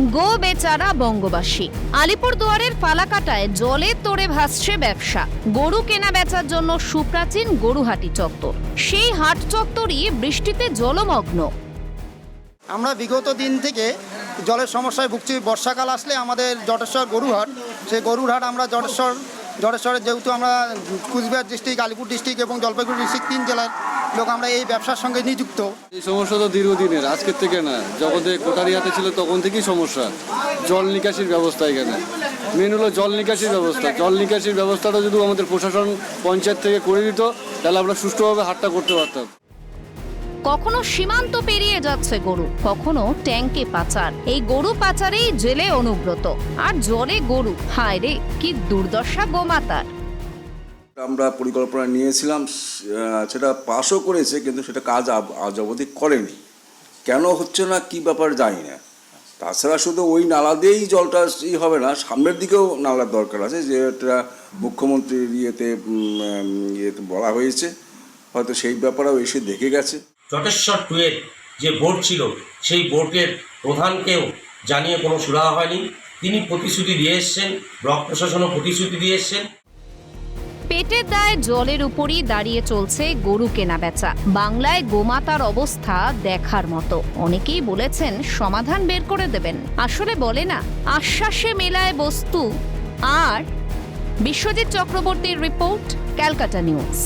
গো বেচারা বঙ্গবাসী। আলিপুরদুয়ারের ফালাকাটায় জলে তোড়ে ভাসছে ব্যবসা। গরু কেনা বেচার জন্য সুপ্রাচীন গরুহাটি চত্বর। সেই হাট চত্বরই বৃষ্টিতে জলমগ্ন। আমরা বিগত দিন থেকে জলের সমস্যায় ভুগছি। বর্ষাকাল আসলে আমাদের জটেশ্বর গরুহাট। সেই গরুরহাট আমরা জটেশ্বর জটেশ্বরে যেহেতু আমরা কুচবিহার ডিস্ট্রিক্ট, আলিপুর ডিস্ট্রিক্ট এবং জলপাইগুড়ি ডিস্ট্রিক্ট তিন জেলার লোক আমরা এই ব্যবসার সঙ্গে নিযুক্ত। এই সমস্যা তো দীর্ঘদিনের আজকের থেকে না। যখন থেকে কোটারি হাতে ছিল তখন থেকেই সমস্যা। জল নিকাশির ব্যবস্থা এখানে। মেন হলো জল নিকাশির ব্যবস্থা। জল নিকাশির ব্যবস্থাটা যদি আমাদের প্রশাসন পঞ্চায়েত থেকে করে দিত তাহলে আমরা সুষ্ঠুভাবে হাটটা করতে পারতাম। কখনো সীমান্ত পেরিয়ে যাচ্ছে গরু কখনো ট্যাঙ্কে পাচার। এই গরু পাচারেই জেলে অনুব্রত। আর জলে গরু হায় রে কি দুর্দশা গোমাতার। আমরা পরিকল্পনা নিয়েছিলাম সেটা পাসও করেছে, কিন্তু সেটা কাজ আজ অবধি করেনি। কেন হচ্ছে না, কি ব্যাপার জানি না। তাছাড়া শুধু ওই নালা দিয়েই জলটা ই হবে না, সামনের দিকেও নালার দরকার আছে যেটা মুখ্যমন্ত্রীর ইয়েতে ইয়েতে বলা হয়েছে, হয়তো সেই ব্যাপারেও এসে দেখে গেছে। জটেশ্বর টুয়ের যে বোর্ড ছিল, সেই বোর্ডের প্রধানকেও জানিয়ে কোনো সুরাহা হয়নি। তিনি প্রতিশ্রুতি দিয়ে এসছেন, ব্লক প্রশাসনও প্রতিশ্রুতি দিয়ে এসছেন। পেটের দায় জলের উপরই দাঁড়িয়ে চলছে গরু কেনা বেচা বাংলায় গোমাতার অবস্থা দেখার মতো। অনেকেই বলেছেন সমাধান বের করে দেবেন। আসলে বলে না, আশ্বাসে মেলায় বস্তু। আর বিশ্বজিৎ চক্রবর্তীর রিপোর্ট, ক্যালকাটা নিউজ।